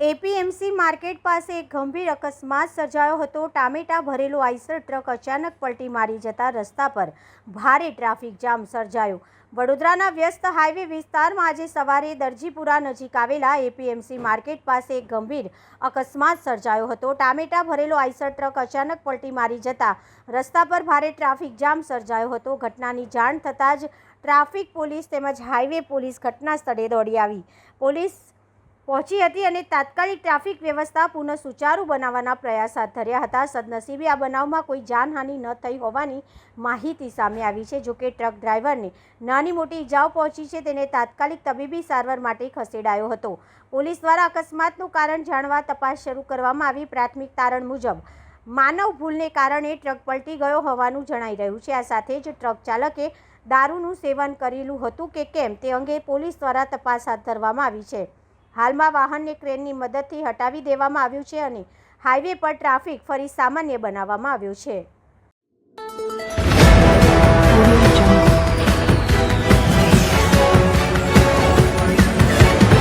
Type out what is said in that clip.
APMC market પાસે એક ગંભીર અકસ્માત સર્જાયો હતો. ટામેટા ભરેલો આઈસર ટ્રક અચાનક પલટી મારી જતા રસ્તા પર ભારે ટ્રાફિક જામ સર્જાયો. વડોદરાના વ્યસ્ત હાઈવે વિસ્તારમાં આજે સવારે દરજીપુરા નજીક આવેલા એપીએમસી માર્કેટ પાસે એક ગંભીર અકસ્માત સર્જાયો હતો. ટામેટા ભરેલો આઈસર ટ્રક અચાનક પલટી મારી જતા રસ્તા પર ભારે ટ્રાફિક જામ સર્જાયો હતો. ઘટનાની જાણ થતાં જ ટ્રાફિક પોલીસ તેમજ હાઈવે પોલીસ ઘટના સ્થળે દોડી આવી. પોલીસ પહોંચી હતી અને તાત્કાલિક ટ્રાફિક વ્યવસ્થા પુનઃ સુચારુ બનાવવાના પ્રયાસ હાથ ધર્યા હતા. સદનસીબે આ બનાવમાં કોઈ જાનહાનિ ન થઈ હોવાની માહિતી સામે આવી છે. જોકે ટ્રક ડ્રાઈવરને નાની મોટી ઇજાઓ પહોંચી છે, તેને તાત્કાલિક તબીબી સારવાર માટે ખસેડાયો હતો. પોલીસ દ્વારા અકસ્માતનું કારણ જાણવા તપાસ શરૂ કરવામાં આવી. પ્રાથમિક તારણ મુજબ, માનવ ભૂલને કારણે ટ્રક પલટી ગયો હોવાનું જણાઈ રહ્યું છે. આ સાથે જ ટ્રક ચાલકે દારૂનું સેવન કરેલું હતું કે કેમ તે અંગે પોલીસ દ્વારા તપાસ હાથ ધરવામાં આવી છે. હાલમાં વાહનને ક્રેનની મદદથી હટાવી દેવામાં આવ્યું છે અને હાઈવે પર ટ્રાફિક ફરી સામાન્ય બનાવવામાં આવ્યો છે.